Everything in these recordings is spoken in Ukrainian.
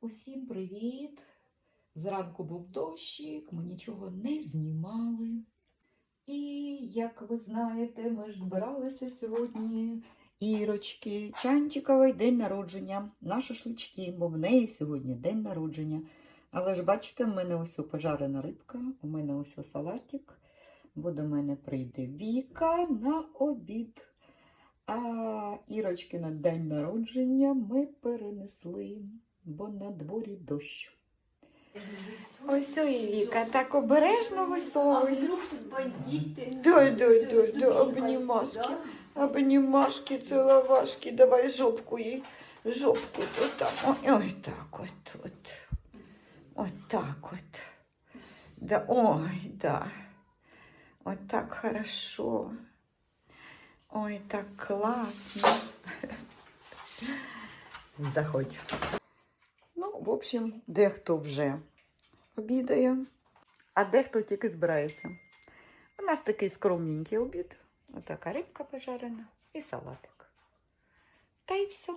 Усім привіт! Зранку був дощик, ми нічого не знімали. І, як ви знаєте, ми ж збиралися сьогодні Ірочки Чанчиковий день народження на шашлички, бо в неї сьогодні день народження. Але ж бачите, в мене ось пожарена рибка, у мене ось салатик, бо до мене прийде Віка на обід. А Ірочки на день народження ми перенесли, бо на дворі дощ. Ось і Віка так обережно висовує. вдруг тут бандиты? Да, да, Всё, да, что да, делать, обнимашки. Обнімашки, целовашки, давай жопку їй, жопку тут так. Ой, ой, так от, от. От так от. Да, ой, да. От так хорошо. Ой, так класно. Заходь. Ну, в общем, дехто вже обідає, а дехто тільки збирається. У нас такий скромненький обід. Отака рибка пожарена і салатик. Та й все.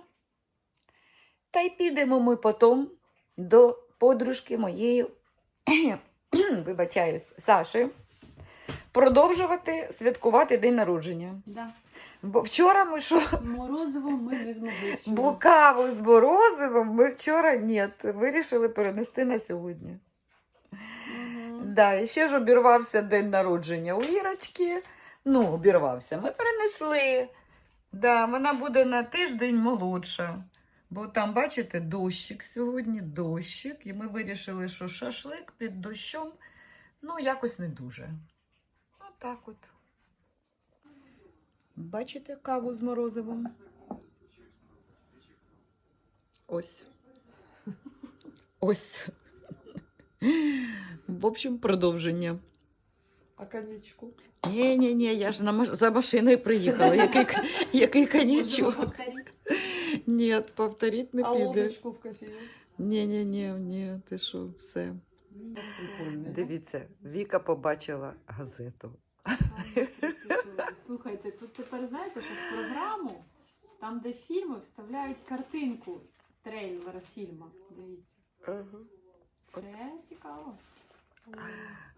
Та й підемо ми потім до подружки моєї, вибачаюсь, Саші, продовжувати святкувати день народження. Да. Бо вчора ми що? Морозиво ми не змогли. вчора. Бо каву з морозивом ми вчора ні, вирішили перенести на сьогодні. Мгм. Да, і ще ж обірвався день народження у Ірочки. Ну, обірвався. Ми перенесли. Да, вона буде на тиждень молодша. Бо там, бачите, дощик сьогодні, дощик. І ми вирішили, що шашлик під дощом, ну, якось не дуже. Отак от. Бачите каву з морозивом? Ось. Ось. В общем, продовження. А коньячку? Ні, ні, ні, я ж на маш... за машиною приїхала. Який, який Можемо? Ні, повторити не а піде. ложечку в кофею? Ні, ні, ні, ні, ти що, все. Дивіться, Віка побачила газету. Слухайте, тут тепер знаєте, що в програму, там, де фільми, вставляють картинку трейлера фільму. Дивіться. Ага. Це цікаво.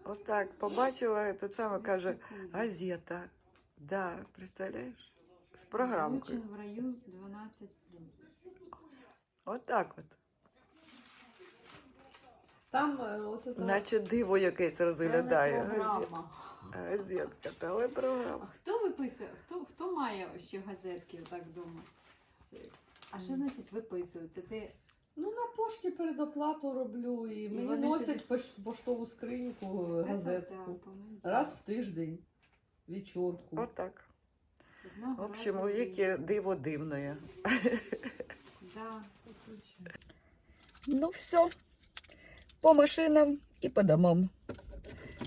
Отак, побачила, це саме каже, газета. Да, представляєш? З програмкою. Включен в раю 12 Отак от. Там е, от. Наче диво якесь розглядає. Програма. Газетка, А хто виписує? Хто, хто має ще газетки так вдома? А що значить виписується? Ти Ну, на пошті передоплату роблю, і, мені вони носять пош- поштову скриньку, газетку. Раз в тиждень. Вечорку. Отак. В общем, у диво дивне. Да. Ну все, по машинам і по домам.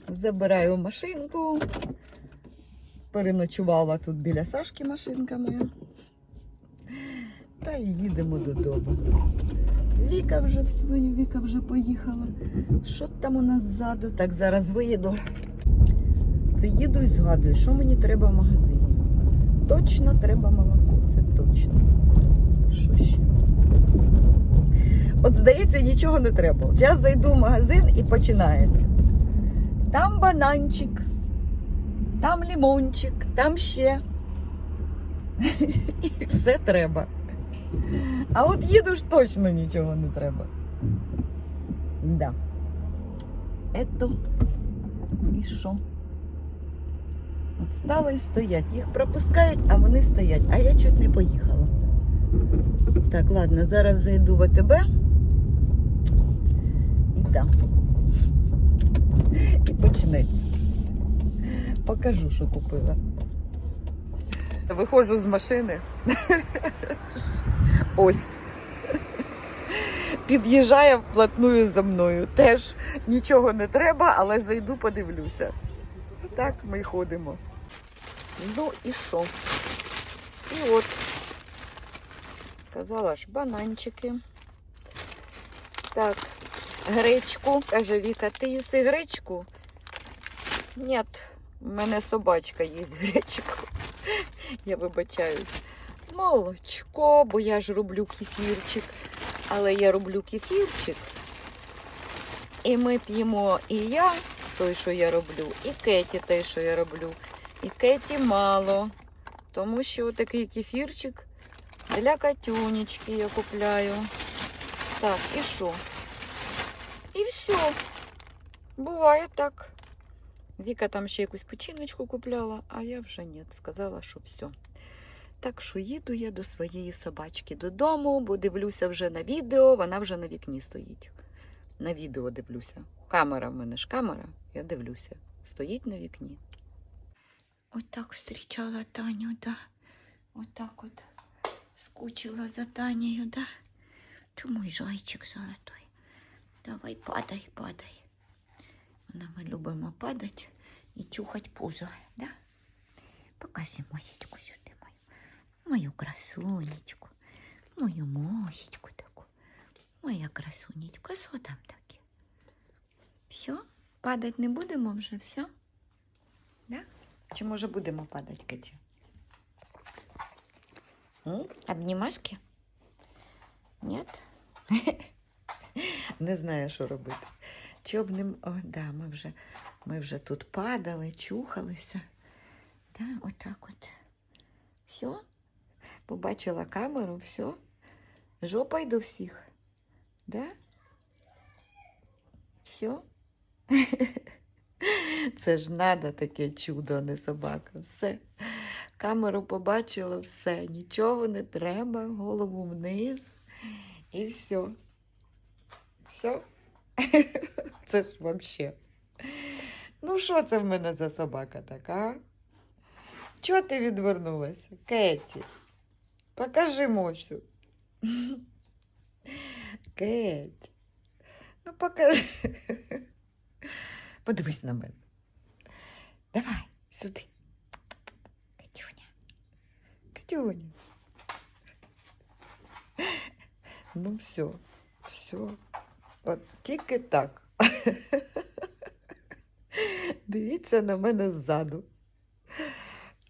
Забираю машинку. Переночувала тут біля Сашки машинка моя. Та й їдемо додому. Віка вже в свою, Віка вже поїхала. Що там у нас ззаду? Так, зараз виїду. Це їду і згадую, що мені треба в магазині. Точно треба молоко, це точно. Що ще? От здається, нічого не треба. Зараз зайду в магазин і починається. Там бананчик, там лимончик, там ще. І все треба. А от їду ж точно нічого не треба. Да. Ето. І що? От стали і стоять. Їх пропускають, а вони стоять. А я чуть не поїхала. Так, ладно, зараз зайду в АТБ. І там. І почнеться. Покажу, що купила. Виходжу з машини. Ось. Під'їжджає вплотную за мною. Теж нічого не треба, але зайду, подивлюся. Так ми ходимо. Ну і що? І от. Казала ж, бананчики. Так, гречку. Каже Віка, ти їси гречку? Ні, в мене собачка їсть гречку. Я вибачаюсь. Молочко, бо я ж роблю кефірчик. але я роблю кефірчик. І ми п'ємо і я, той, що я роблю, і Кеті той, що я роблю. І Кеті мало. Тому що такий кефірчик для Катюнечки я купляю. Так, і що? Все. Буває так. Віка там ще якусь печіночку купляла, а я вже ні. Сказала, що все. Так що їду я до своєї собачки додому, бо дивлюся вже на відео, вона вже на вікні стоїть. На відео дивлюся. Камера в мене ж камера, я дивлюся. Стоїть на вікні. Отак зустрічала Таню, да. Отак от скучила за Танею, да. Чому й зайчик золотой? Давай падай, падай. Вона ми любимо падати і чухати пузо, да? Покажи мосечку сюди мою. Мою красунечку, мою мосечку таку. Моя красунечка, що там таке? Все? Падать не будемо вже, все? Да? Чи може будемо падати, Катя? М? Обнімашки? Не знаю, що робити. Чи обним... О, да, ми вже, ми вже тут падали, чухалися. Да, отак от. Все? Побачила камеру, все? Жопа до всіх. Да? Все? Це ж надо таке чудо, не собака. Все. Камеру побачила, все. Нічого не треба, голову вниз і все. Все? Це ж вообще. Ну, що це в мене за собака така? Чого ти відвернулася? Кеті? Покажи Мосю. Кеті. Ну, покажи. Подивись на мене. Давай, сюди. Катюня. Катюня. Ну, все, все. От тільки так. Дивіться на мене ззаду.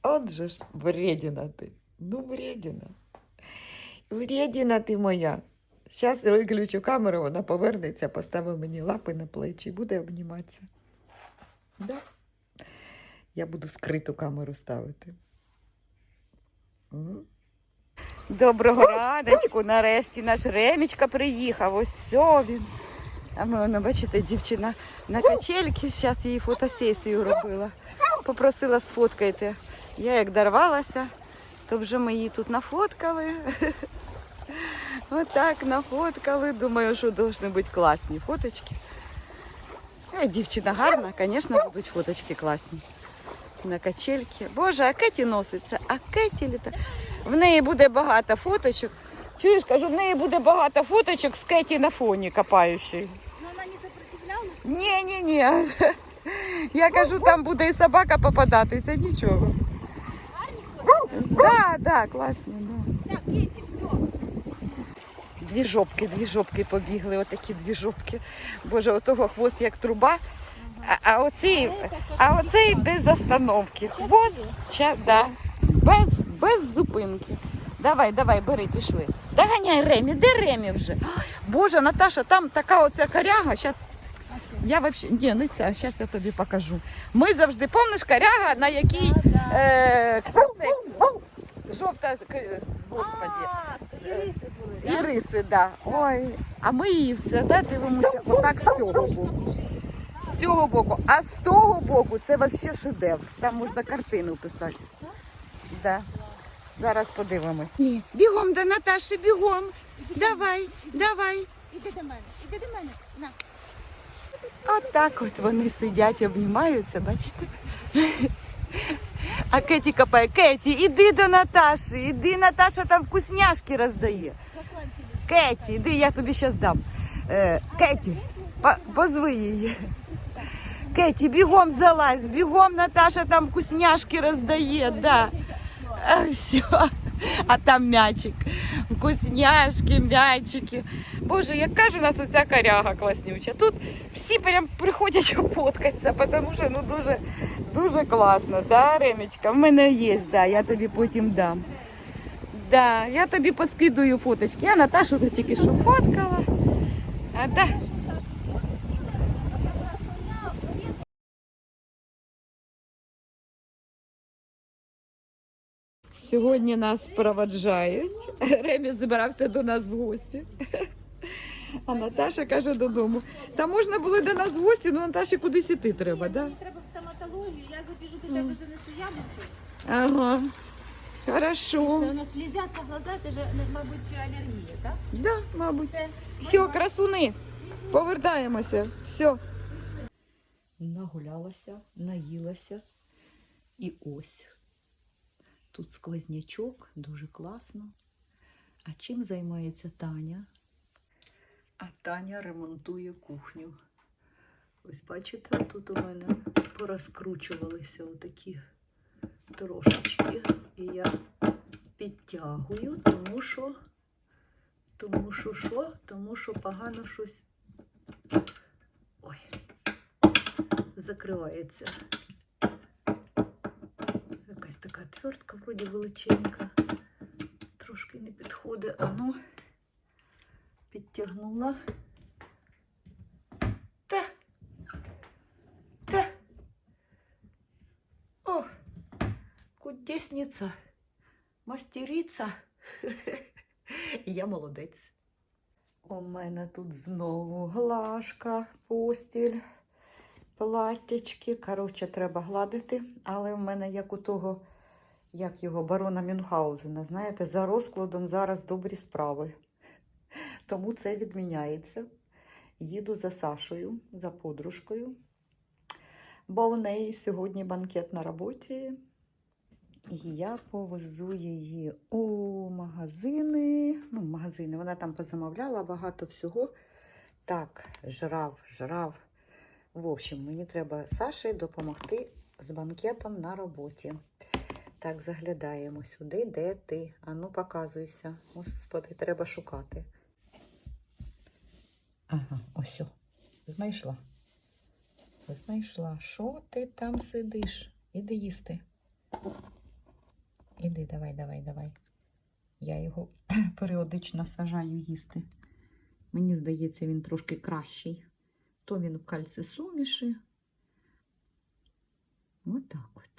От же ж вредіна ти. Ну, вредіна. Вредіна ти моя. Зараз виключу камеру, вона повернеться, поставить мені лапи на плечі і буде обніматися. Да? Я буду скриту камеру ставити. Доброго раночку. Нарешті наш Ремічка приїхав. Ось він. А ми, воно, бачите, дівчина на качельки. Зараз їй фотосесію робила. Попросила сфоткайте. Я як дорвалася, то вже ми її тут нафоткали. Отак нафоткали. Думаю, що повинні бути класні фоточки. Е, дівчина гарна, звісно, будуть фоточки класні. На качельки. Боже, а Кеті носиться, а Кеті літа. В неї буде багато фоточок. Чуєш, кажу, в неї буде багато фоточок з Кеті на фоні копаючої. Ні, ні, ні. Я кажу, там буде і собака попадатися, нічого. Да, да, класно, да. Дві жопки, дві жопки побігли, отакі дві жопки. Боже, у того хвост як труба, а, а оцей, а оцей без остановки. Хвост, ча, да, без, без зупинки. Давай, давай, бери, пішли. Доганяй Ремі, де Ремі вже? Боже, Наташа, там така оця коряга. Щас... Я вообще, ні, не ця, зараз я тобі покажу. Ми завжди, помниш, коряга, на якій е, жовта, к- господі. Были, Іриси, да. Ой, а ми її завжди дивимося отак з цього боку. З цього боку. А з того боку це взагалі шедевр. Там можна картину писати. Да. Зараз подивимось. Ні. Бігом до Наташі, бігом. Давай, давай. Іди до мене, іди до мене. На. Отак от вони сидять, обнімаються, бачите? А Кеті копає, Кеті, іди до Наташі, іди, Наташа там вкусняшки роздає. Кеті, іди, я тобі зараз дам. Е, Кеті, по- позви її. Кеті, бігом залазь, бігом Наташа там вкусняшки роздає, да. А, все. А там м'ячик. Вкусняшки, м'ячики. Боже, яка ж у нас оця коряга класнюча. Тут всі прям приходять фоткатися, тому що ну дуже, дуже класно, да, Ремечка? В мене є, да, я тобі потім дам. Да, я тобі поскидую фоточки. Я Наташу тільки що фоткала. А, да. Сьогодні нас проводжають. Ремі збирався до нас в гості. А Наташа каже додому. Та можна було до нас в гості, ну Наташі кудись іти треба, да? Мені треба в стоматологію, я забіжу до тебе, занесу яблуки. Ага. Хорошо. у нас слізяться глаза, це ж, мабуть, алергія, так? Да, мабуть. Це Все, красуни, повертаємося. Все. Нагулялася, наїлася. І ось. Тут сквознячок, дуже класно. А чим займається Таня? А Таня ремонтує кухню. Ось бачите, тут у мене порозкручувалися отакі трошечки. І я підтягую, тому що тому що що? Тому що погано щось. Ой, закривається. Така твертка, вроді величенька. Трошки не підходить. А ну, підтягнула. Та. Та. О, кудесниця, мастериця. Я молодець. У мене тут знову глажка, постіль, платтячки. Коротше, треба гладити, але в мене як у того, як його барона Мюнхгаузена, знаєте, за розкладом зараз добрі справи. Тому це відміняється. Їду за Сашою, за подружкою, бо в неї сьогодні банкет на роботі. І я повезу її у магазини. Ну, магазини, вона там позамовляла багато всього. Так, жрав, жрав. В общем, мені треба Саші допомогти з банкетом на роботі. Так, заглядаємо сюди, де ти? Ану, показуйся. Господи, треба шукати. Ага, ось. Знайшла. Знайшла. Що ти там сидиш? Іди їсти. Іди, давай, давай, давай. Я його періодично сажаю їсти. Мені здається, він трошки кращий. То він в кальцисуміші. Отак от.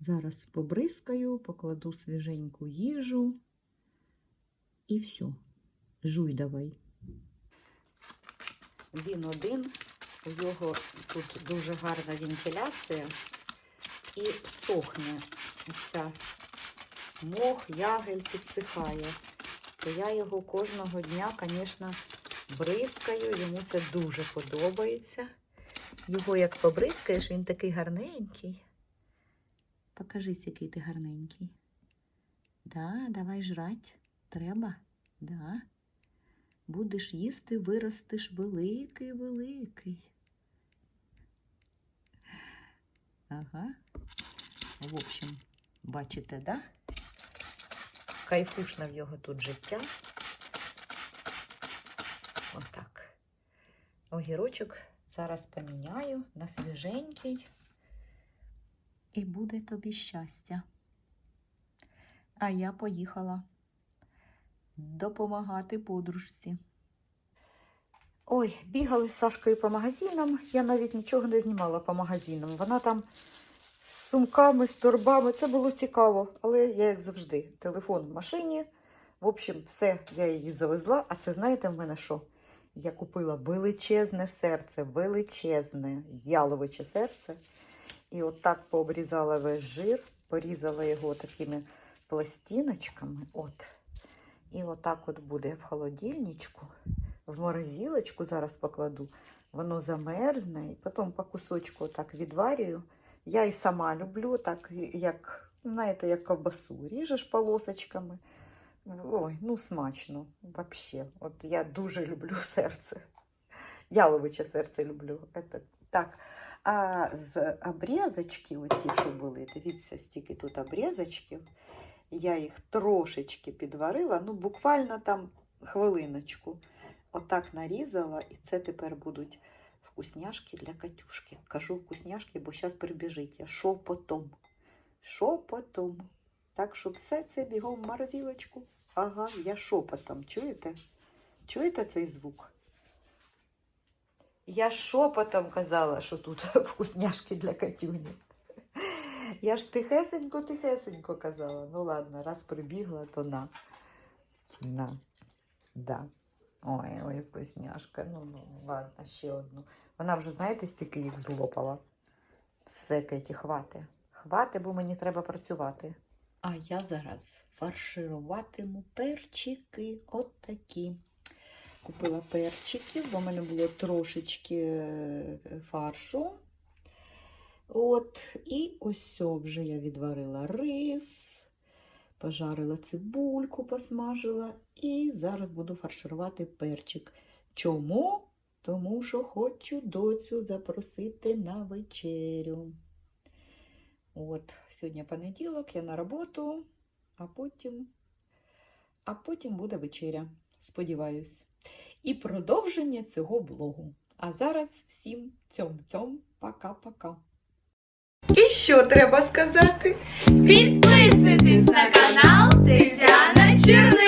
Зараз побризкаю, покладу свіженьку їжу. І все. Жуй давай. Він один. У його тут дуже гарна вентиляція і сохне ця мох, ягель підсихає. То я його кожного дня, звісно, бризкаю. Йому це дуже подобається. Його як побризкаєш, він такий гарненький. Покажись, який ти гарненький. Да, давай жрать. Треба? Да. Будеш їсти, виростеш великий, великий. Ага. В общем, бачите, да? Кайфушне в його тут життя. Отак. Огірочок зараз поміняю на свіженький. І буде тобі щастя. А я поїхала допомагати подружці. Ой, бігали з Сашкою по магазинам. Я навіть нічого не знімала по магазинам. Вона там з сумками, з торбами. Це було цікаво, але я, як завжди, телефон в машині. В общем, все, я її завезла. А це знаєте в мене що? Я купила величезне серце, величезне яловиче серце. І отак пообрізала весь жир, порізала його такими пластиночками. От. І отак от буде в холодильничку. В морозилочку зараз покладу. Воно замерзне, і потім по кусочку так відварюю. Я і сама люблю, так як, знаєте, як ковбасу. Ріжеш полосочками. Ой, ну смачно, вообще. От я дуже люблю серце. Яловиче серце люблю. Это так. А з обрізочки, оті, що були, дивіться, стільки тут обрізочків. Я їх трошечки підварила, ну буквально там хвилиночку. Отак нарізала, і це тепер будуть вкусняшки для Катюшки. Кажу вкусняшки, бо зараз прибіжить. Я що потом? Що потом? Так що все це бігом в морозилочку. Ага, я шепотом. Чуєте? Чуєте цей звук? Я шепотом казала, що тут вкусняшки для Катюні. Я ж тихесенько-тихесенько казала. Ну ладно, раз прибігла, то на. На. Да. Ой, ой, вкусняшка. Ну, ну, ладно, ще одну. Вона вже, знаєте, стільки їх злопала. Все, Кеті, хвати. Хвати, бо мені треба працювати. А я зараз фаршируватиму перчики. От такі. Купила перчиків, бо в мене було трошечки е, фаршу. От, і ось вже я відварила рис, пожарила цибульку, посмажила і зараз буду фарширувати перчик. Чому? Тому що хочу доцю запросити на вечерю. От, сьогодні понеділок, я на роботу, а потім, а потім буде вечеря. Сподіваюсь. І продовження цього блогу. А зараз всім цьом-цьом, пока-пока. І що треба сказати? Підписуйтесь на канал Тетяна Черниш.